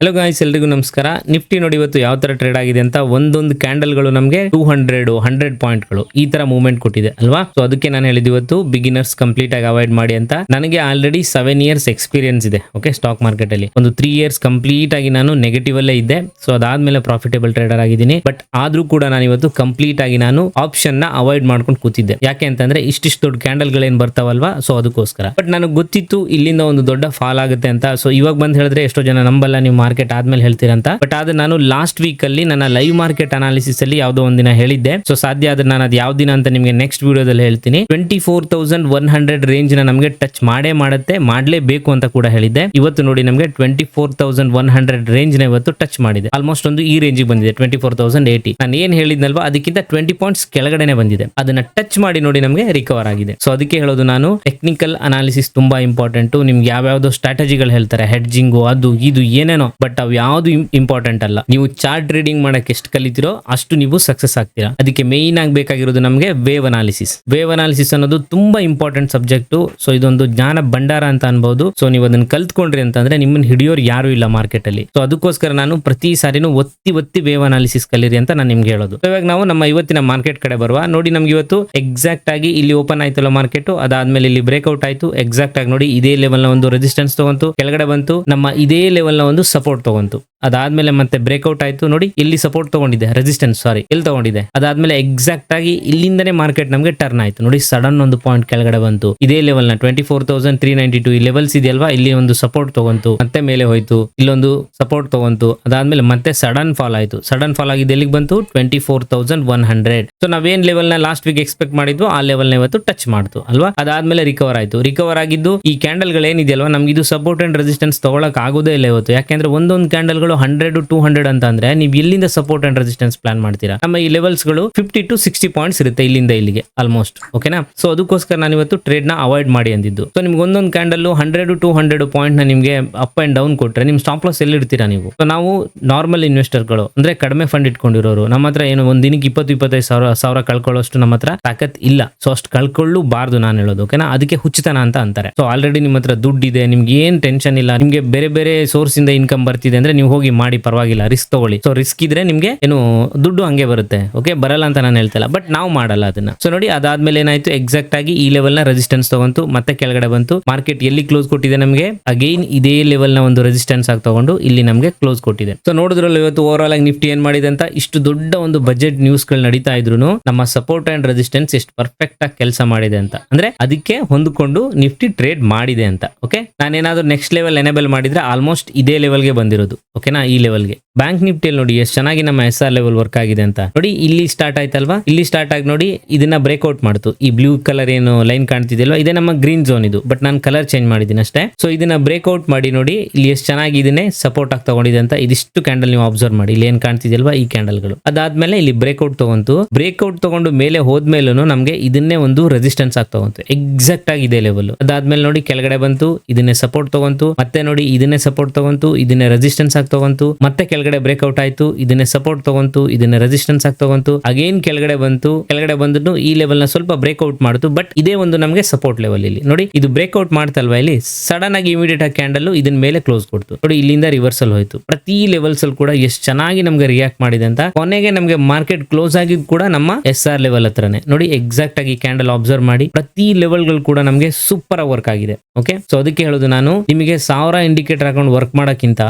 Hello guys ಎಲ್ರಿಗೂ ನಮಸ್ಕಾರ. Nifty ನೋಡಿ ಇವತ್ತು ಯಾವ ತರ ಟ್ರೇಡ್ ಆಗಿದೆ ಅಂತ ಒಂದೊಂದು ಕ್ಯಾಂಡಲ್ಗಳು ನಮಗೆ ಟೂ ಹಂಡ್ರೆಡ್ ಹಂಡ್ರೆಡ್ ಪಾಯಿಂಟ್ಗಳು ಈ ತರ ಮೂವ್ಮೆಂಟ್ ಕೊಟ್ಟಿದೆ, ಅಲ್ವಾ? ಸೊ ಅದಕ್ಕೆ ನಾನು ಹೇಳಿದ್ ಇವತ್ತು ಬಿಗಿನರ್ಸ್ ಕಂಪ್ಲೀಟ್ ಆಗಿ ಅವಾಯ್ಡ್ ಮಾಡಿ ಅಂತ. ನನಗೆ ಆಲ್ರೆಡಿ ಸೆವೆನ್ ಇಯರ್ಸ್ ಎಕ್ಸ್ಪೀರಿಯನ್ಸ್ ಇದೆ ಓಕೆ ಸ್ಟಾಕ್ ಮಾರ್ಕೆಟ್ ಅಲ್ಲಿ. ಒಂದು ತ್ರೀ ಇಯರ್ಸ್ ಕಂಪ್ಲೀಟ್ ಆಗಿ ನಾನು ನೆಗೆಟಿವ್ ಅಲ್ಲೇ ಇದ್ದೆ. ಸೊ ಅದಾದ್ಮೇಲೆ ಪ್ರಾಫಿಟೇಬಲ್ ಟ್ರೇಡರ್ ಆಗಿದ್ದೀನಿ. ಬಟ್ ಆದ್ರೂ ಕೂಡ ನಾನು ಇವತ್ತು ಕಂಪ್ಲೀಟ್ ಆಗಿ ನಾನು ಆಪ್ಷನ್ನ ಅವಾಯ್ಡ್ ಮಾಡ್ಕೊಂಡು ಕೂತಿದ್ದೆ. ಯಾಕೆ ಅಂತಂದ್ರೆ ಇಷ್ಟಿಷ್ಟು ದೊಡ್ಡ ಕ್ಯಾಂಡಲ್ ಗಳೇನ್ ಬರ್ತಾವಲ್ವಾ? ಸೊ ಅದಕ್ಕೋಸ್ಕರ. ಬಟ್ ನನಗೆ ಗೊತ್ತಿತ್ತು ಇಲ್ಲಿಂದ ಒಂದು ದೊಡ್ಡ ಫಾಲ್ ಆಗುತ್ತೆ ಅಂತ. ಸೊ ಇವಾಗ ಬಂದ್ ಹೇಳಿದ್ರೆ ಎಷ್ಟೋ ಜನ ನಂಬಲ್ಲ, ನೀವು ಮಾರ್ಕೆಟ್ ಆದ್ಮೇಲೆ ಹೇಳ್ತೀರಂತ. ಬಟ್ ಆದ್ರೆ ನಾನು ಲಾಸ್ಟ್ ವೀಕ್ ಅಲ್ಲಿ ನನ್ನ ಲೈವ್ ಮಾರ್ಕೆಟ್ ಅನಾಲಿಸಿಸ್ ಅಲ್ಲಿ ಯಾವ್ದೋ ಒಂದಿನ ಹೇಳಿದ್ದೆ. ಸೊ ಸಾಧ್ಯ ಆದ್ರೆ ನಾನು ಅದು ಯಾವ ದಿನ ಅಂತ ನಿಮಗೆ ನೆಕ್ಸ್ಟ್ ವಿಡಿಯೋದಲ್ಲಿ ಹೇಳ್ತೀನಿ. Twenty four thousand one hundred ರೇಂಜ್ನ ನಮಗೆ ಟಚ್ ಮಾಡೇ ಮಾಡುತ್ತೆ, ಮಾಡಲೇಬೇಕು ಅಂತ ಕೂಡ ಹೇಳಿದ್ದೆ. ಇವತ್ತು ನೋಡಿ ನಮಗೆ twenty four thousand one hundred ರೇಂಜ್ನ ಇವತ್ತು ಟಚ್ ಮಾಡಿದೆ. ಆಲ್ಮೋಸ್ಟ್ ಒಂದು ಈ ರೇಂಜ್ ಬಂದಿದೆ ಟ್ವೆಂಟಿ ಫೋರ್ ತೌಸಂಡ್ ಏಟಿ ನಾನು ಏನ್ ಹೇಳಿದ್ನಲ್ವಾ, ಅದಕ್ಕಿಂತ ಟ್ವೆಂಟಿ ಪಾಯಿಂಟ್ಸ್ ಕೆಳಗಡೆನೆ ಬಂದಿದೆ. ಅದನ್ನ ಟಚ್ ಮಾಡಿ ನೋಡಿ ನಮಗೆ ರಿಕವರ್ ಆಗಿದೆ. ಸೊ ಅದಕ್ಕೆ ಹೇಳೋದು ನಾನು ಟೆಕ್ನಿಕಲ್ ಅನಾಲಿಸಿಸ್ ತುಂಬಾ ಇಂಪಾರ್ಟೆಂಟ್ ನಿಮ್ಗೆ ಯಾವ್ಯಾವ್ದು ಸ್ಟ್ರಾಟಜಿಗಳು ಹೇಳ್ತಾರೆ ಹೆಡ್ಜಿಂಗು ಅದು, ಇದು, ಏನೇನೋ. ಬಟ್ ಅವು ಯಾವ್ದು ಇಂಪಾರ್ಟೆಂಟ್ ಅಲ್ಲ. ನೀವು ಚಾರ್ಟ್ ರೀಡಿಂಗ್ ಮಾಡಕ್ಕೆ ಎಷ್ಟು ಕಲಿತಿರೋ ಅಷ್ಟು ನೀವು ಸಕ್ಸಸ್ ಆಗ್ತೀರಾ. ಅದಕ್ಕೆ ಮೇಯ್ನ್ ಆಗಿ ಬೇಕಾಗಿರೋದು ನಮಗೆ ವೇವ್ ಅನಾಲಿಸಿಸ್ ವೇವ್ ಅನಾಲಿಸಿಸ್ ಅನ್ನೋದು ತುಂಬಾ ಇಂಪಾರ್ಟೆಂಟ್ ಸಬ್ಜೆಕ್ಟ್ ಸೊ ಇದೊಂದು ಜ್ಞಾನ ಭಂಡಾರ ಅಂತ ಅನ್ಬಹುದು ಸೊ ನೀವು ಅದನ್ನ ಕಲ್ತ್ಕೊಂಡ್ರಿ ಅಂತಂದ್ರೆ ನಿಮ್ಮನ್ನ ಹಿಡಿಯೋರು ಯಾರು ಇಲ್ಲ ಮಾರ್ಕೆಟ್ ಅಲ್ಲಿ. ಸೊ ಅದಕ್ಕೋಸ್ಕರ ನಾನು ಪ್ರತಿ ಸಾರಿನೂ ಒತ್ತಿ ಒತ್ತಿ ವೇವ್ ಅನಾಲಿಸಿಸ್ ಕಲೀರಿ ಅಂತ ನಾನು ನಿಮ್ಗೆ ಹೇಳೋದು. ಇವಾಗ ನಾವು ನಮ್ಮ ಇವತ್ತಿನ ಮಾರ್ಕೆಟ್ ಕಡೆ ಬರುವ. ನೋಡಿ ನಮ್ಗೆ ಇವತ್ತು ಎಕ್ಸಾಕ್ಟ್ ಆಗಿ ಇಲ್ಲಿ ಓಪನ್ ಆಯ್ತಲ್ಲ ಮಾರ್ಕೆಟ್ ಅದಾದ್ಮೇಲೆ ಇಲ್ಲಿ ಬ್ರೇಕ್ಔಟ್ ಆಯ್ತು. ಎಕ್ಸಾಕ್ಟ್ ಆಗಿ ನೋಡಿ ಇದೇ ಲೆವೆಲ್ನ ಒಂದು ರೆಸಿಸ್ಟೆನ್ಸ್ ತಗೊಂತು. ಕೆಳಗಡೆ ಬಂತು. ನಮ್ಮ ಇದೇ ಲೆವೆಲ್ನ ಒಂದು ಸಪೋರ್ಟ್ ತಗೊಂತು. ಅದಾದ್ಮೇಲೆ ಮತ್ತೆ ಬ್ರೇಕ್ಔಟ್ ಆಯ್ತು. ನೋಡಿ, ಇಲ್ಲಿ ಸಪೋರ್ಟ್ ತಗೊಂಡಿದೆ ರೆಸಿಸ್ಟೆನ್ಸ್ ಸಾರಿ ಇಲ್ಲಿ ತಗೊಂಡಿದೆ ಅದಾದ್ಮೇಲೆ ಎಕ್ಸಾಕ್ಟ್ ಆಗಿ ಇಲ್ಲಿಂದನೇ ಮಾರ್ಕೆಟ್ ನಮಗೆ ಟರ್ನ್ ಆಯ್ತು. ನೋಡಿ ಸಡನ್ ಒಂದು ಪಾಯಿಂಟ್ ಕೆಳಗಡೆ ಬಂತು. ಇದೇ ಲೆವೆಲ್ನ twenty four thousand three ninety two ಈ ಲೆವೆಲ್ಸ್ ಇದೆಯಲ್ವಾ? ಇಲ್ಲಿ ಒಂದು ಸಪೋರ್ಟ್ ತಗೊಂತು, ಮತ್ತೆ ಮೇಲೆ ಹೋಯ್ತು. ಇಲ್ಲೊಂದು ಸಪೋರ್ಟ್ ತಗೊಂತು. ಅದಾದ್ಮೇಲೆ ಮತ್ತೆ ಸಡನ್ ಫಾಲ್ ಆಯ್ತು. ಸಡನ್ ಫಾಲ್ ಆಗಿದೆ ಎಲ್ಲಿಗೆ ಬಂತು? Twenty four thousand one hundred so ನಾವೇನ್ ಲೆವೆಲ್ನ ಲಾಸ್ಟ್ ವೀಕ್ ಎಕ್ಸ್ಪೆಕ್ಟ್ ಮಾಡಿದ್ವು, ಆ ಲೆವೆಲ್ನ ಇವತ್ತು ಟಚ್ ಮಾಡ್ತು, ಅಲ್ವಾ? ಅದಾದ್ಮೇಲೆ ರಿಕವರ್ ಆಯ್ತು. ರಿಕವರ್ ಆಗಿದ್ದು, ಈ ಕ್ಯಾಂಡಲ್ಗಳು ಏನಿದೆಯಲ್ವಾ ನಮ್ಗೆ ಇದು ಸಪೋರ್ಟ್ ಅಂಡ್ ರೆಸಿಸ್ಟೆನ್ಸ್ ತಗೊಳಕ್ ಆಗೋದೇ ಇಲ್ಲ ಇವತ್ತು. ಯಾಕೆಂದ್ರೆ ಒಂದೊಂದು ಕ್ಯಾಂಡಲ್ಗಳು ಹಂಡ್ರೆಡ್ ಟೂ ಹಂಡ್ರೆಡ್ ಅಂತ ಅಂದ್ರೆ ನೀವು ಇಲ್ಲಿಂದ ಸಪೋರ್ಟ್ ಅಂಡ್ ರೆಸಿಸ್ಟೆನ್ಸ್ ಪ್ಲಾನ್ ಮಾಡ್ತೀರಾ? ನಮ್ಮ ಈ ಲೆವೆಲ್ಸ್ಗಳು ಫಿಫ್ಟಿ ಟು ಸಿಕ್ಸ್ಟಿ ಪಾಯಿಂಟ್ಸ್ ಇರುತ್ತೆ ಇಲ್ಲಿಂದ ಇಲ್ಲಿಗೆ ಆಲ್ಮೋಸ್ಟ್ ಓಕೆನಾ ಸೊ ಅದಕ್ಕೋಸ್ಕರ ನಾನು ಇವತ್ತು ಟ್ರೇಡ್ನ ಅವಾಯ್ಡ್ ಮಾಡಿ ಅಂದಿದ್ದು. ಸೊ ನಿಮ್ಗೆ ಒಂದೊಂದು ಕ್ಯಾಂಡಲ್ ಹಂಡ್ರೆಡ್ ಟು ಹಂಡ್ರೆಡ್ ಪಾಯಿಂಟ್ನ ನಿಮಗೆ ಅಪ್ ಅಂಡ್ ಡೌನ್ ಕೊಟ್ರೆ ನಿಮ್ ಸ್ಟಾಪ್ ಲಾಸ್ ಎಲ್ಲಿ ಇರ್ತೀರಾ ನೀವು? ಸೊ ನಾವು ನಾರ್ಮಲ್ ಇನ್ವೆಸ್ಟರ್ಗಳು ಅಂದ್ರೆ ಕಡಿಮೆ ಫಂಡ್ ಇಟ್ಕೊಂಡಿರೋರು, ನಮ್ಮ ಹತ್ರ ಏನು ಒಂದ್ ದಿನಕ್ಕೆ ಇಪ್ಪತ್ತು, ಇಪ್ಪತ್ತೈದು ಸಾವಿರ ಸಾವಿರ ಕಳ್ಕೊಳ್ಳೋಷ್ಟು ನಮ್ಮ ಹತ್ರ ತಾಕತ್ ಇಲ್ಲ. ಸೊ ಅಷ್ಟು ಕಳ್ಕೊಳ್ಳಬಾರ್ದು ನಾನು ಹೇಳೋದು ಓಕೆನಾ ಅದಕ್ಕೆ ಹುಚ್ಚತನ ಅಂತ ಅಂತಾರೆ. ಸೊ ಆಲ್ರೆಡಿ ನಿಮ್ಮ ಹತ್ರ ದುಡ್ಡು ಇದೆ ನಿಮ್ಗೆ ಏನ್ ಟೆನ್ಷನ್ ಇಲ್ಲ, ನಿಮ್ಗೆ ಬೇರೆ ಬೇರೆ ಸೋರ್ಸ್ ಇಂದ ಇನ್ಕಮ್ ಬರ್ತಿದೆ ಅಂದ್ರೆ ನೀವು ಹೋಗಿ ಮಾಡಿ, ಪರವಾಗಿಲ್ಲ ರಿಸ್ಕ್ ತಗೊಳ್ಳಿ. ಸೊ ರಿಸ್ಕ್ ಇದ್ರೆ ನಿಮ್ಗೆ ಏನು ದುಡ್ಡು ಹಂಗೆ ಬರುತ್ತೆ ಓಕೆ ಬರಲ್ಲ ಅಂತ ನಾನು ಹೇಳ್ತಲ್ಲ ಬಟ್ ನಾವು ಮಾಡಲ್ಲ ಅದನ್ನ. ಸೊ ನೋಡಿ, ಅದಾದ್ಮೇಲೆ ಏನಾಯ್ತು? ಎಕ್ಸಾಕ್ಟ್ ಆಗಿ ಈ ಲೆವೆಲ್ನ ರೆಸಿಸ್ಟೆನ್ಸ್ ತಗೊಂತು, ಮತ್ತೆ ಕೆಳಗಡೆ ಬಂತು. ಮಾರ್ಕೆಟ್ ಎಲ್ಲಿ ಕ್ಲೋಸ್ ಕೊಟ್ಟಿದೆ ನಮಗೆ? ಅಗೈನ್ ಇದೇ ಲೆವೆಲ್ನ ಒಂದು ರೆಸಿಸ್ಟೆನ್ಸ್ ಆಗಿ ತಗೊಂಡು ಇಲ್ಲಿ ನಮಗೆ ಕ್ಲೋಸ್ ಕೊಟ್ಟಿದೆ. ಸೊ ನೋಡಿದ್ರಲ್ಲ ಇವತ್ತು ಓವರ್ ಆಲ್ ಆಗಿ ನಿಫ್ಟಿ ಏನ್ ಮಾಡಿದೆ ಅಂತ? ಇಷ್ಟು ದೊಡ್ಡ ಒಂದು ಬಜೆಟ್ ನ್ಯೂಸ್ಗಳು ನಡೀತಾ ಇದ್ರು ನಮ್ಮ ಸಪೋರ್ಟ್ ಅಂಡ್ ರೆಸಿಸ್ಟೆನ್ಸ್ ಎಷ್ಟು ಪರ್ಫೆಕ್ಟ್ ಆಗಿ ಕೆಲಸ ಮಾಡಿದೆ ಅಂತ. ಅಂದ್ರೆ ಅದಕ್ಕೆ ಹೊಂದಿಕೊಂಡು ನಿಫ್ಟಿ ಟ್ರೇಡ್ ಮಾಡಿದೆ ಅಂತ ಓಕೆ ನಾನೇನಾದ್ರೂ ನೆಕ್ಸ್ಟ್ ಲೆವೆಲ್ ಎನೇಬಲ್ ಮಾಡಿದ್ರೆ ಆಲ್ಮೋಸ್ಟ್ ಇದೇ ಲೆವೆಲ್ಗೆ ಬಂದಿರೋದು ಓಕೆನಾ ಈ ಲೆವೆಲ್ಗೆ ಬ್ಯಾಂಕ್ ನಿಫ್ಟಿಯಲ್ಲಿ ನೋಡಿ, ಎಷ್ಟು ಚೆನ್ನಾಗಿ ನಮ್ಮ ಎಸ್ ಆರ್ ಲೆವೆಲ್ ವರ್ಕ್ ಆಗಿದೆ ಅಂತ. ನೋಡಿ, ಇಲ್ಲಿ ಸ್ಟಾರ್ಟ್ ಆಯ್ತಲ್ವಾ? ಇಲ್ಲಿ ಸ್ಟಾರ್ಟ್ ಆಗಿ ನೋಡಿ, ಇದನ್ನ ಬ್ರೇಕ್ಔಟ್ ಮಾಡ್ತು. ಈ ಬ್ಲೂ ಕಲರ್ ಏನು ಲೈನ್ ಕಾಣ್ತಿದೆಯಲ್ವಾ? ಇದೇ ನಮ್ಮ ಗ್ರೀನ್ ಝೋನ್ ಇದು. ಬಟ್ ನಾನು ಕಲರ್ ಚೇಂಜ್ ಮಾಡಿದ್ದೀನಿ ಅಷ್ಟೇ. ಸೊ ಇದನ್ನ ಬ್ರೇಕ್ಔಟ್ ಮಾಡಿ ನೋಡಿ, ಇಲ್ಲಿ ಎಷ್ಟು ಚೆನ್ನಾಗಿ ಇದನ್ನೇ ಸಪೋರ್ಟ್ ಆಗಿ ತಗೊಂಡಿದೆ ಅಂತ ಇದಿಷ್ಟು ಕ್ಯಾಂಡಲ್ ನೀವು ಅಬ್ಸರ್ವ್ ಮಾಡಿ. ಇಲ್ಲಿ ಏನ್ ಕಾಣ್ತಿದೆಯಲ್ವಾ? ಈ ಕ್ಯಾಂಡಲ್ಗಳು ಅದಾದ್ಮೇಲೆ ಇಲ್ಲಿ ಬ್ರೇಕ್ಔಟ್ ತಗೊಂತು. ಬ್ರೇಕ್ಔಟ್ ತಗೊಂಡು ಮೇಲೆ ಹೋದ್ಮೇಲೂ ನಮಗೆ ಇದನ್ನೇ ಒಂದು ರೆಸಿಸ್ಟೆನ್ಸ್ ಆಗಿ ತಗೊಂತು. ಎಕ್ಸಾಕ್ಟ್ ಆಗಿ ಇದೆ ಲೆವೆಲ್ ಅದಾದ್ಮೇಲೆ ನೋಡಿ, ಕೆಳಗಡೆ ಬಂತು, ಇದನ್ನೇ ಸಪೋರ್ಟ್ ತಗೊಂತು. ಮತ್ತೆ ನೋಡಿ, ಇದನ್ನೇ ಸಪೋರ್ಟ್ ತಗೊಂತು, ಇದನ್ನೇ ರೆಸಿಸ್ಟೆನ್ಸ್ ಆಗಿ ತಗೊಂತು. ಮತ್ತೆ ಕೆಳಗಡೆ ಬ್ರೇಕ್ಔಟ್ ಆಯ್ತು, ಇದನ್ನೇ ಸಪೋರ್ಟ್ ತಗೊಂತು, ಇದನ್ನ ರೆಸಿಸ್ಟೆನ್ಸ್ ಆಗಿ ತಗೊಂತು ಅಗೇನ್ ಕೆಳಗಡೆ ಬಂತು, ಕೆಳಗಡೆ ಬಂದ್ರು ಈ ಲೆವೆಲ್ನ ಸ್ವಲ್ಪ ಬ್ರೇಕ್ಔಟ್ ಮಾಡ್ತು ಬಟ್ ಇದೇ ಒಂದು ನಮಗೆ ಸಪೋರ್ಟ್ ಲೆವೆಲ್ ಇಲ್ಲಿ. ನೋಡಿ, ಇದು ಬ್ರೇಕ್ಔಟ್ ಮಾಡ್ತಲ್ವಾ ಇಲ್ಲಿ? ಸಡನ್ ಆಗಿ ಇಮಿಡಿಯೇಟ್ ಆಗಿ ಕ್ಯಾಂಡಲ್ ಇದನ್ನ ಮೇಲೆ ಕ್ಲೋಸ್ ಕೊಡ್ತು. ನೋಡಿ, ಇಲ್ಲಿಂದ ರಿವರ್ಸಲ್ ಹೋಯ್ತು. ಪ್ರತಿ ಲೆವೆಲ್ಸ್ ಅಲ್ಲಿ ಕೂಡ ಎಷ್ಟು ಚೆನ್ನಾಗಿ ನಮಗೆ ರಿಯಾಕ್ಟ್ ಮಾಡಿದೆ ಅಂತ ಕೊನೆಗೆ ನಮಗೆ ಮಾರ್ಕೆಟ್ ಕ್ಲೋಸ್ ಆಗಿದ್ ಕೂಡ ನಮ್ಮ ಎಸ್ ಆರ್ ಲೆವೆಲ್ ಹತ್ರನೇ. ನೋಡಿ ಎಕ್ಸಾಕ್ಟ್ ಆಗಿ ಕ್ಯಾಂಡಲ್ ಅಬ್ಸರ್ವ್ ಮಾಡಿ ಪ್ರತಿ ಲೆವೆಲ್ಗಳು ಕೂಡ ನಮಗೆ ಸೂಪರ್ ವರ್ಕ್ ಆಗಿದೆ. ಓಕೆ ಸೊ ಅದಕ್ಕೆ ಹೇಳೋದು ನಾನು, ನಿಮಗೆ ಸಾವಿರ ಇಂಡಿಕೇಟರ್ ಹಾಕೊಂಡು ವರ್ಕ್ ಮಾಡೋಕ್ಕಿಂತ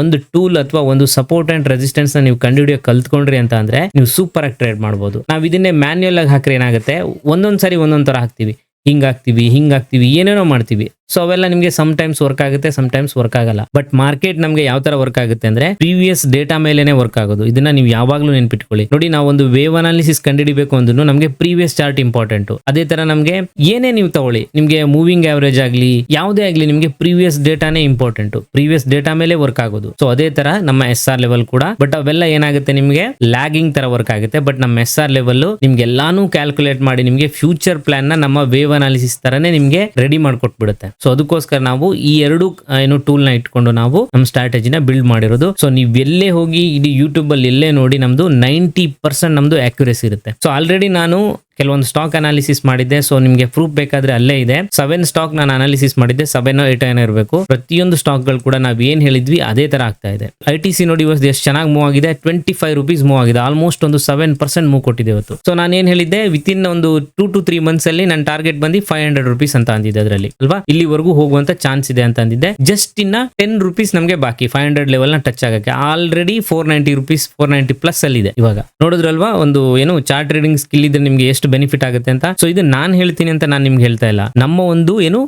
ಒಂದು ಟೂಲ್ ಅಥವಾ ಒಂದು ಅಂಡ್ ರೆಸಿಸ್ಟೆನ್ಸ್ನ ನೀವು ಕಂಡುಹಿಡಿಯೋ ಕಲ್ತ್ಕೊಂಡ್ರಿ ಅಂತ ಅಂದ್ರೆ ನೀವು ಸೂಪರ್ ಆಗಿ ಟ್ರೇಡ್ ಮಾಡಬಹುದು ನಾವು ಇದನ್ನೇ ಮ್ಯಾನ್ಯಲ್ ಆಗಿ ಹಾಕ್ರೆ ಏನಾಗುತ್ತೆ? ಒಂದೊಂದ್ ಸರಿ ಒಂದೊಂದ್ ತರ ಹಾಕ್ತಿವಿ. ಹಿಂಗ್ ಹಾಕ್ತಿವಿ ಹಿಂಗ್ ಹಾಕ್ತಿವಿ, ಏನೇನೋ ಮಾಡ್ತೀವಿ. ಸೊ ಅವೆಲ್ಲ ನಿಮಗೆ ಸಮ್ ಟೈಮ್ಸ್ ವರ್ಕ್ ಆಗುತ್ತೆ ಸಮ್ ಟೈಮ್ಸ್ ವರ್ಕ್ ಆಗಲ್ಲ. ಬಟ್ ಮಾರ್ಕೆಟ್ ನಮಗೆ ಯಾವ ತರ ವರ್ಕ್ ಆಗುತ್ತೆ ಅಂದ್ರೆ ಪ್ರೀವಿಯಸ್ ಡೇಟಾ ಮೇಲೆನೆ ವರ್ಕ್ ಆಗೋದು. ಇದನ್ನ ನೀವು ಯಾವಾಗ್ಲೂ ನೆನ್ಪಿಟ್ಕೊಳ್ಳಿ. ನೋಡಿ ನಾವು ಒಂದು ವೇವ್ ಅನಾಲಿಸಿಸ್ ಕಂಡುಹಿಡಿಬೇಕು ಅಂದ್ರೂ ನಮಗೆ ಪ್ರೀವಿಯಸ್ ಚಾರ್ಟ್ ಇಂಪಾರ್ಟೆಂಟ್ ಅದೇ ತರ ನಮಗೆ ಏನೇ ನೀವು ತಗೊಳ್ಳಿ, ನಿಮಗೆ ಮೂವಿಂಗ್ ಆವರೇಜ್ ಆಗಲಿ, ಯಾವುದೇ ಆಗಲಿ ನಿಮಗೆ ಪ್ರೀವಿಯಸ್ ಡೇಟಾನೇ ಇಂಪಾರ್ಟೆಂಟ್ ಪ್ರೀವಿಯಸ್ ಡೇಟಾ ಮೇಲೆ ವರ್ಕ್ ಆಗೋದು. ಸೊ ಅದೇ ತರ ನಮ್ಮ ಎಸ್ ಆರ್ ಲೆವೆಲ್ ಕೂಡ. ಬಟ್ ಅವೆಲ್ಲ ಏನಾಗುತ್ತೆ ನಿಮಗೆ? ಲ್ಯಾಗಿಂಗ್ ತರ ವರ್ಕ್ ಆಗುತ್ತೆ. ಬಟ್ ನಮ್ಮ ಎಸ್ ಆರ್ ಲೆವೆಲ್ ನಿಮ್ಗೆ ಎಲ್ಲಾನು ಕ್ಯಾಲ್ಕುಲೇಟ್ ಮಾಡಿ ನಿಮಗೆ ಫ್ಯೂಚರ್ ಪ್ಲಾನ್ನ ನಮ್ಮ ವೇವ್ ಅನಾಲಿಸಿಸ್ ತರನೇ ನಿಮಗೆ ರೆಡಿ ಮಾಡ್ಕೊಟ್ಬಿಡುತ್ತೆ. ಸೊ ಅದಕ್ಕೋಸ್ಕರ ನಾವು ಈ ಎರಡು ಏನು ಟೂಲ್ನ ಇಟ್ಕೊಂಡು ನಾವು ನಮ್ಮ ಸ್ಟ್ರಾಟಜಿನ ಬಿಲ್ಡ್ ಮಾಡಿರೋದು. ಸೊ ನೀವು ಎಲ್ಲೇ ಹೋಗಿ, ಇಡೀ ಯೂಟ್ಯೂಬ್ ಅಲ್ಲಿ ಎಲ್ಲೇ ನೋಡಿ, ನಮ್ದು ನೈಂಟಿ ಪರ್ಸೆಂಟ್ ನಮ್ದು ಅಕ್ಯುರೇಸಿ ಇರುತ್ತೆ. ಸೊ ಆಲ್ರೆಡಿ ನಾನು ಕೆಲವೊಂದು ಸ್ಟಾಕ್ ಅನಾಲಿಸಿಸ್ ಮಾಡಿದ್ದೆ ಸೊ ನಿಮಗೆ ಪ್ರೂಫ್ ಬೇಕಾದ್ರೆ ಅಲ್ಲೇ ಇದೆ. ಸೆವೆನ್ ಸ್ಟಾಕ್ ನಾನು ಅನಾಲಿಸಿಸ್ ಮಾಡಿದ್ದೆ ಸೆವೆನ್ ಏಟ್ ಏನೋ ಇರಬೇಕು. ಪ್ರತಿಯೊಂದು ಸ್ಟಾಕ್ಗಳು ಕೂಡ ನಾವು ಏನ್ ಹೇಳಿದ್ವಿ, ಅದೇ ತರ ಆಗ್ತಾ ಇದೆ. ಐ ಟಿ ಸಿ ನೋಡಿ ಇವತ್ತು ಎಷ್ಟು ಚೆನ್ನಾಗಿ ಮೂವ್ ಆಗಿದೆ ಟ್ವೆಂಟಿ ಫೈವ್ ರುಪೀಸ್ ಮೂವ್ ಆಗಿದೆ. ಆಲ್ಮೋಸ್ಟ್ ಒಂದು ಸೆವೆನ್ ಪರ್ಸೆಂಟ್ ಮೂವ್ ಕೊಟ್ಟಿದೆ ಇವತ್ತು. ಸೊ ನಾನು ಏನ್ ಹೇಳಿದ್ದೆ ವಿತ್ ಒಂದು ಟೂ ಟು ತ್ರೀ ಮಂತ್ಸ್ ಅಲ್ಲಿ ನನ್ನ ಟಾರ್ಗೆಟ್ ಬಂದು ಫೈವ್ ಹಂಡ್ರೆಡ್ ರುಪೀಸ್ ಅಂತ ಅಂದಿದ್ದೆ ಅದರಲ್ಲಿ. ಅಲ್ವಾ? ಇಲ್ಲಿವರೆಗೂ ಹೋಗುವಂತ ಚಾನ್ಸ್ ಇದೆ ಅಂತ ಅಂದಿದ್ದೆ. ಜಸ್ಟ್ ಇನ್ನ ಟೆನ್ ರುಪೀಸ್ ನಮಗೆ ಬಾಕಿ ಫೈವ್ ಹಂಡ್ರೆಡ್ ಲೆವೆಲ್ನ ಟಚ್ ಆಗಕ್ಕೆ. Already four ninety rupees four ninety plus ಅಲ್ಲಿ ಇದೆ ಇವಾಗ. ನೋಡಿದ್ರಲ್ವಾ, ಒಂದು ಏನು ಚಾರ್ಟ್ ಟ್ರೇಡಿಂಗ್ ಸ್ಕಿಲ್ ಇದ್ರೆ ನಿಮಗೆ ಎಷ್ಟು ಬೆನಿಫಿಟ್ ಆಗುತ್ತೆ ಅಂತ. ಸೊ ಇದು ನಾನ್ ಹೇಳ್ತೀನಿ ಅಂತ ನಾನು ನಿಮ್ಗೆ ಹೇಳ್ತಾ ಇಲ್ಲ. ನಮ್ಮ ಒಂದು ಏನು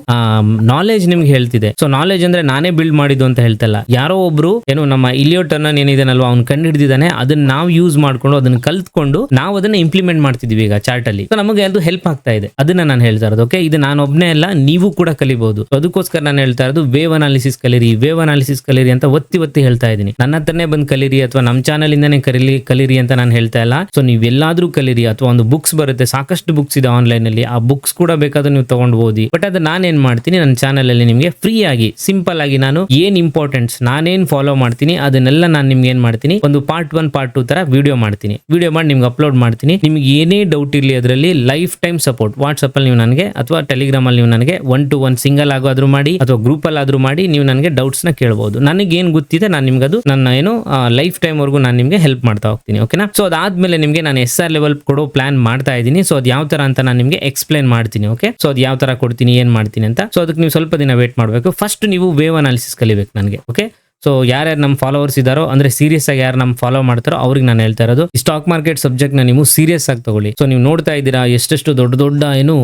ನಾಲೆಜ್ ನಿಮ್ಗೆ ಹೇಳ್ತಿದೆ. ಸೊ ನಾಲೆಜ್ ಅಂದ್ರೆ ನಾನೇ ಬಿಲ್ಡ್ ಮಾಡಿದ್ದು ಅಂತ ಹೇಳ್ತಾ ಇಲ್ಲ. ಯಾರೋ ಒಬ್ರು ಏನು, ನಮ್ಮ ಇಲಿಯೋಟರ್ನ ಏನಿದಾನಲ್ವಾ, ಅವ್ನು ಕಂಡು ಹಿಡಿದಿದ್ದಾನೆ ಅದನ್ನ ನಾವು ಯೂಸ್ ಮಾಡ್ಕೊಂಡು, ಅದನ್ನ ಕಲ್ತ್ಕೊಂಡು ನಾವು ಅದನ್ನ ಇಂಪ್ಲಿಮೆಂಟ್ ಮಾಡ್ತಿದೀವಿ ಈಗ ಚಾರ್ಟ್ ಅಲ್ಲಿ. ನಮಗೆ ಅದು ಹೆಲ್ಪ್ ಆಗ್ತಾ ಇದೆ. ಅದನ್ನ ನಾನು ಹೇಳ್ತಾ ಇರೋದು ಓಕೆ ಇದು ನಾನು ಒಬ್ನೇ ಅಲ್ಲ, ನೀವು ಕೂಡ ಕಲಿಬಹುದು ಅದಕ್ಕೋಸ್ಕರ ನಾನು ಹೇಳ್ತಾ ಇರೋದು ವೇವ್ ಅನಾಲಿಸಿಸ್ ಕಲೀರಿ ವೇವ್ ಅನಾಲಿಸಿಸ್ ಕಲೀರಿ ಅಂತ ಒತ್ತಿ ಒತ್ತಿ ಹೇಳ್ತಾ ಇದ್ದೀನಿ ನನ್ನ ಹತ್ರನೇ ಬಂದು ಕಲೀರಿ ಅಥವಾ ನಮ್ಮ ಚಾನಲ್ ಇಂದಾನೆ ಕಲೀರಿ ಕಲಿರಿ ಅಂತ ನಾನು ಹೇಳ್ತಾ ಇಲ್ಲ. ಸೊ ನೀವು ಎಲ್ಲಾದ್ರೂ ಕಲೀರಿ, ಅಥವಾ ಒಂದು ಬುಕ್ಸ್ ಬರುತ್ತೆ ಸಾಕಷ್ಟು ಬುಕ್ಸ್ ಇದೆ ಆನ್ಲೈನ್ ಅಲ್ಲಿ. ಆ ಬುಕ್ಸ್ ಕೂಡ ಬೇಕಾದ್ರೆ ನೀವು ತಗೊಂಡು ಬಟ್ ಅದು ನಾನೇನ್ ಮಾಡ್ತೀನಿ, ನನ್ನ ಚಾನಲ್ ಅಲ್ಲಿ ನಿಮಗೆ ಫ್ರೀ ಆಗಿ ಸಿಂಪಲ್ ಆಗಿ ನಾನು ಏನ್ ಇಂಪಾರ್ಟೆಂಟ್ಸ್ ನಾನೇನ್ ಫಾಲೋ ಮಾಡ್ತೀನಿ, ಅದನ್ನೆಲ್ಲ ನಾನು ನಿಮ್ಗೆ ಏನ್ ಮಾಡ್ತೀನಿ, ಒಂದು ಪಾರ್ಟ್ ಒನ್ ಪಾರ್ಟ್ ಟೂ ತರ ವಿಡಿಯೋ ಮಾಡ್ತೀನಿ. ವಿಡಿಯೋ ಮಾಡಿ ನಿಮ್ಗೆ ಅಪ್ಲೋಡ್ ಮಾಡ್ತೀನಿ. ನಿಮ್ಗೆ ಏನೇ ಡೌಟ್ ಇರಲಿ ಅದರಲ್ಲಿ ಲೈಫ್ ಟೈಮ್ ಸಪೋರ್ಟ್ ವಾಟ್ಸಪ್ ಅಲ್ಲಿ ನೀವು ನನಗೆ ಅಥವಾ ಟೆಲಿಗ್ರಾಮ್ ಅಲ್ಲಿ ನೀವು ನನಗೆ ಒನ್ ಟು ಒನ್ ಸಿಂಗಲ್ ಆಗೋದ್ರೂ ಮಾಡಿ, ಅಥವಾ ಗ್ರೂಪ್ ಅಲ್ಲಿ ಆದ್ರೂ ಮಾಡಿ ನೀವು ನನಗೆ ಡೌಟ್ಸ್ನ ಕೇಳಬಹುದು ನನಗೆ ಏನ್ ಗೊತ್ತಿದೆ, ನಾನು ನಿಮ್ಗೆ ಅದು ನನ್ನ ಏನು ಲೈಫ್ ಟೈಮ್ ವರ್ಗು ನಾನು ನಿಮ್ಗೆ ಹೆಲ್ಪ್ ಮಾಡ್ತಾ ಹೋಗ್ತೀನಿ ಓಕೆನಾ ಸೊ ಅದಾದ್ಮೇಲೆ ನಿಮ್ಗೆ ನಾನು ಎಸ್ ಆರ್ ಲೆವೆಲ್ ಕೊಡೋ ಪ್ಲಾನ್ ಮಾಡ್ತಾ ಇದ್ದೀನಿ. ಸೊ ಅದು ಯಾವ ತರ ಅಂತ ನಾನು ನಿಮ್ಗೆ ಎಕ್ಸ್ಪ್ಲೈನ್ ಮಾಡ್ತೀನಿ ಓಕೆ ಸೊ ಅದು ಯಾವ ತರ ಕೊಡ್ತೀನಿ, ಏನ್ ಮಾಡ್ತೀನಿ ಅಂತ. ಸೊ ಅದಕ್ಕೆ ನೀವು ಸ್ವಲ್ಪ ದಿನ ವೇಟ್ ಮಾಡಬೇಕು. ಫಸ್ಟ್ ನೀವು ವೇವ್ ಅನಾಲಿಸಿಸ್ ಕಲಿಬೇಕು ನನಗೆ ಓಕೆ ಸೊ ಯಾರ್ಯಾರು ನಮ್ಮ ಫಾಲೋವರ್ಸ್ ಇದಾರೋ, ಅಂದ್ರೆ ಸೀರಿಯಸ್ ಆಗಿ ಯಾರು ನಮ್ಮ ಫಾಲೋ ಮಾಡ್ತಾರೋ, ಅವ್ರಿಗೆ ನಾನು ಹೇಳ್ತಾ ಇರೋದು ಸ್ಟಾಕ್ ಮಾರ್ಕೆಟ್ ಸಬ್ಜೆಕ್ಟ್ನ ನೀವು ಸೀರಿಯಸ್ ಆಗಿ ತಗೊಳ್ಳಿ. ಸೊ ನೀವು ನೋಡ್ತಾ ಇದ್ದೀರಾ ಎಷ್ಟೆಷ್ಟು ದೊಡ್ಡ ದೊಡ್ಡ ಏನು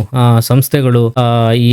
ಸಂಸ್ಥೆಗಳು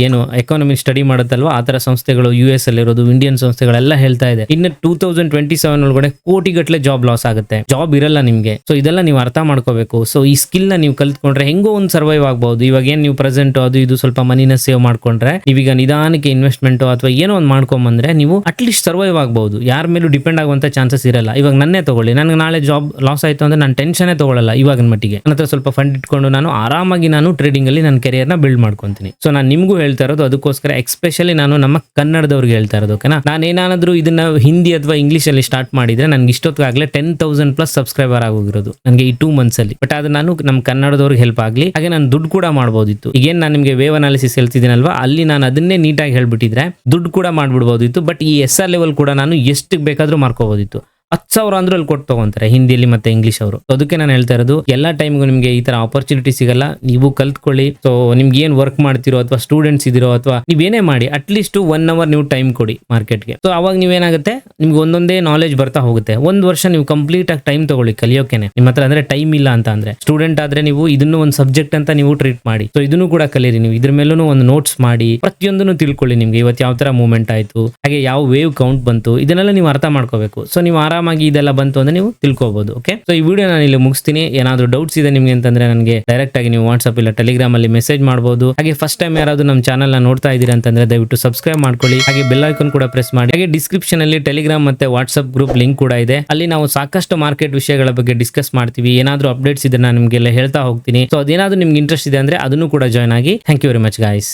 ಏನು ಎಕಾನಮಿ ಸ್ಟಡಿ ಮಾಡುತ್ತಲ್ವಾ ಆತರ ತರ ಸಂಸ್ಥೆಗಳು ಯು ಎಸ್ ಅಲ್ಲಿ ಇರೋದು ಇಂಡಿಯನ್ ಸಂಸ್ಥೆಗಳೆಲ್ಲ ಹೇಳ್ತಾ ಇದೆ. ಇನ್ನು ಟೂ ತೌಸಂಡ್ ಟ್ವೆಂಟಿ ಸೆವೆನ್ ಒಳಗಡೆ ಕೋಟಿಗಟ್ಟಲೆ ಜಾಬ್ ಲಾಸ್ ಆಗುತ್ತೆ. ಜಾಬ್ ಇರಲ್ಲ ನಿಮಗೆ. ಸೊ ಇದೆಲ್ಲ ನೀವು ಅರ್ಥ ಮಾಡ್ಕೋಬೇಕು. ಸೊ ಈ ಸ್ಕಿಲ್ನ ನೀವು ಕಲ್ತ್ಕೊಂಡ್ರೆ ಹೆಂಗೋ ಒಂದು ಸರ್ವೈವ್ ಆಗ್ಬಹುದು ಇವಾಗ ಏನ್ ನೀವು ಪ್ರೆಸೆಂಟ್ ಅದು ಇದು ಸ್ವಲ್ಪ ಮನಿನ ಸೇವ್ ಮಾಡ್ಕೊಂಡ್ರೆ ನೀವೀಗ ನಿಧಾನಕ್ಕೆ ಇನ್ವೆಸ್ಟ್ಮೆಂಟ್ ಅಥವಾ ಏನೋ ಒಂದು ಮಾಡ್ಕೊಂಬಂದ್ರೆ ನೀವು ಅಟ್ಲೀಸ್ಟ್ ಸರ್ವೈವ್ ಆಗ್ಬಹುದು ಯಾರ ಮೇಲೂ ಡಿಪೆಂಡ್ ಆಗುವಂಥ ಚಾನ್ಸಸ್ ಇರಲ್ಲ. ಇವಾಗ ನನ್ನೇ ತಗೊಳ್ಳಿ. ನನಗೆ ನಾಳೆ ಜಾಬ್ ಲಾಸ್ ಆಯ್ತು ಅಂದ್ರೆ ನಾನು ಟೆನ್ಷನೇ ತೊಗೊಳ್ಳಲ್ಲ ಇವಾಗಿನ ಮಟ್ಟಿಗೆ. ನನ್ನ ಹತ್ರ ಸ್ವಲ್ಪ ಫಂಡ್ ಇಟ್ಕೊಂಡು ನಾನು ಆರಾಮಾಗಿ ನಾನು ಟ್ರೇಡಿಂಗಲ್ಲಿ ನನ್ನ ಕೆರಿಯರ್ನ ಬಿಲ್ಡ್ ಮಾಡ್ಕೊತೀನಿ. ಸೊ ನಾನು ನಿಮಗೂ ಹೇಳ್ತಾ ಇರೋದು ಅದಕ್ಕೋಸ್ಕರ ಎಕ್ಸ್ಪೆಷಲಿ ನಾನು ನಮ್ಮ ಕನ್ನಡದವ್ರಿಗೆ ಹೇಳ್ತಾ ಇರೋದು ಓಕೆನಾ ನಾನು ಏನಾದರೂ ಇದನ್ನ ಹಿಂದಿ ಅಥವಾ ಇಂಗ್ಲಿಷ್ ಅಲ್ಲಿ ಸ್ಟಾರ್ಟ್ ಮಾಡಿದರೆ ನನಗೆ ಇಷ್ಟೊತ್ತಾಗಲೇ ಟೆನ್ ತೌಸಂಡ್ ಪ್ಲಸ್ ಸಬ್ಸ್ಕ್ರೈಬರ್ ಆಗೋಗಿರೋದು ನನಗೆ ಈ ಟೂ ಮಂತ್ಸಲ್ಲಿ ಬಟ್ ಅದು ನಾನು ನಮ್ಮ ಕನ್ನಡದವ್ರಿಗೆ ಹೆಲ್ಪ್ ಆಗಲಿ. ಹಾಗೆ ನಾನು ದುಡ್ಡು ಕೂಡ ಮಾಡ್ಬೋದಿತ್ತು. ಈಗೇನು ನಾನು ನಿಮಗೆ ವೇವ್ ಅನಾಲಿಸಿಸ್ ಹೇಳ್ತಿದ್ದೀನಲ್ವಾ? ಅಲ್ಲಿ ನಾನು ಅದನ್ನೇ ನೀಟಾಗಿ ಹೇಳ್ಬಿಟ್ಟಿದ್ರೆ ದುಡ್ಡು ಕೂಡ ಮಾಡ್ಬಿಡ್ಬೋದಿತ್ತು. ಬಟ್ ಈ ಎಸ್ ಆರ್ ಲೆವೆಲ್ ಕೂಡ ನಾನು ಎಷ್ಟು ಬೇಕಾದರೂ ಮಾರ್ಕೋಬೋದಿತ್ತು. ಹತ್ತು ಸಾವಿರ ಅಂದ್ರೆ ಅಲ್ಲಿ ಕೊಟ್ಟು ತಗೊಂತಾರೆ, ಹಿಂದಿಯಲ್ಲಿ ಮತ್ತೆ ಇಂಗ್ಲಿಷ್ ಅವರು. ಅದಕ್ಕೆ ನಾನು ಹೇಳ್ತಾ ಇರೋದು, ಎಲ್ಲ ಟೈಮ್ಗೂ ನಿಮಗೆ ಈ ತರ ಆಪರ್ಚುನಿಟಿ ಸಿಗಲ್ಲ. ನೀವು ಕಲ್ತ್ಕೊಳ್ಳಿ. ಸೊ ನಿಮ್ಗೆ ಏನ್ ವರ್ಕ್ ಮಾಡ್ತಿರೋ ಅಥವಾ ಸ್ಟೂಡೆಂಟ್ಸ್ ಇದಿರೋ ಅಥವಾ ನೀವೇನೇ ಮಾಡಿ ಅಟ್ಲೀಸ್ಟ್ ಒನ್ ಅವರ್ ನೀವು ಟೈಮ್ ಕೊಡಿ ಮಾರ್ಕೆಟ್ಗೆ ಸೊ ಅವಾಗ ನೀವೇನಾಗುತ್ತೆ ನಿಮ್ಗೆ ಒಂದೊಂದೇ ನಾಲೆಜ್ ಬರ್ತಾ ಹೋಗುತ್ತೆ. ಒಂದ್ ವರ್ಷ ನೀವು ಕಂಪ್ಲೀಟ್ ಆಗಿ ಟೈಮ್ ತಗೊಳ್ಳಿ ಕಲಿಯೋಕೆನೆ. ನಿಮ್ಮ ಹತ್ರ ಅಂದ್ರೆ ಟೈಮ್ ಇಲ್ಲ ಅಂತ ಅಂದ್ರೆ. ಸ್ಟೂಡೆಂಟ್ ಆದ್ರೆ ನೀವು ಇದನ್ನು ಒಂದು ಸಬ್ಜೆಕ್ಟ್ ಅಂತ ನೀವು ಟ್ರೀಟ್ ಮಾಡಿ. ಸೊ ಇದನ್ನು ಕೂಡ ಕಲಿಯಿರಿ ನೀವು. ಇದ್ರ ಮೇಲೂ ಒಂದು ನೋಟ್ಸ್ ಮಾಡಿ, ಪ್ರತಿಯೊಂದನ್ನು ತಿಳ್ಕೊಳ್ಳಿ ನಿಮ್ಗೆ. ಇವತ್ತು ಯಾವ ತರ ಮೂವ್ಮೆಂಟ್ ಆಯ್ತು, ಹಾಗೆ ಯಾವ ವೇವ್ ಕೌಂಟ್ ಬಂತು, ಇದನ್ನೆಲ್ಲ ನೀವು ಅರ್ಥ ಮಾಡ್ಕೋಬೇಕು. ಸೊ ನೀವು ಆರಾಮಾಗಿ ಇದೆಲ್ಲ ಬಂತು ಅಂದ್ರೆ ನೀವು ತಿಳ್ಕೊಬಹುದು ಓಕೆ ಸೊ ಈ ವಿಡಿಯೋ ನಾನು ಇಲ್ಲಿ ಮುಗಿಸ್ತೀನಿ. ಏನಾದ್ರು ಡೌಟ್ಸ್ ಇದೆ ನಿಮ್ಗೆ ಅಂತಂದ್ರೆ ನನಗೆ ಡೈರೆಕ್ಟ್ ಆಗಿ ನೀವು ವಾಟ್ಸ್ಆಪ್ ಇಲ್ಲ ಟೆಲಿಗ್ರಾಮ್ ಅಲ್ಲಿ ಮೆಸೇಜ್ ಮಾಡಬಹುದು ಹಾಗೆ ಫಸ್ಟ್ ಟೈಮ್ ಯಾರಾದ್ರೂ ನಮ್ಮ ಚಾನಲ್ ನೋಡ್ತಾ ಇದ್ದೀರಾ ಅಂತಂದ್ರೆ ದಯವಿಟ್ಟು ಸಬ್ಸ್ಕ್ರೈಬ್ ಮಾಡ್ಕೊಳ್ಳಿ. ಹಾಗೆ ಬೆಲ್ ಐಕನ್ ಕೂಡ ಪ್ರೆಸ್ ಮಾಡಿ. ಹಾಗೆ ಡಿಸ್ಕ್ರಿಪ್ಷನ್ ಅಲ್ಲಿ ಟೆಲಿಗ್ರಾಮ್ ಮತ್ತೆ ವಾಟ್ಸ್ಆಪ್ ಗ್ರೂಪ್ ಲಿಂಕ್ ಕೂಡ ಇದೆ. ಅಲ್ಲಿ ನಾವು ಸಾಕಷ್ಟು ಮಾರ್ಕೆಟ್ ವಿಷಯಗಳ ಬಗ್ಗೆ ಡಿಸ್ಕಸ್ ಮಾಡ್ತೀವಿ. ಏನಾದ್ರೂ ಅಪ್ಡೇಟ್ಸ್ ಇದ್ರೆ ನಾನು ನಿಮ್ಗೆಲ್ಲ ಹೇಳ್ತಾ ಹೋಗ್ತೀನಿ. ಸೊ ಅದೇನಾದ್ರೂ ನಿಮ್ಗೆ ಇಂಟ್ರೆಸ್ಟ್ ಇದೆ ಅಂದ್ರೆ ಅದನ್ನು ಕೂಡ ಜಾಯ್ನ್ ಆಗಿ. Thank you very much guys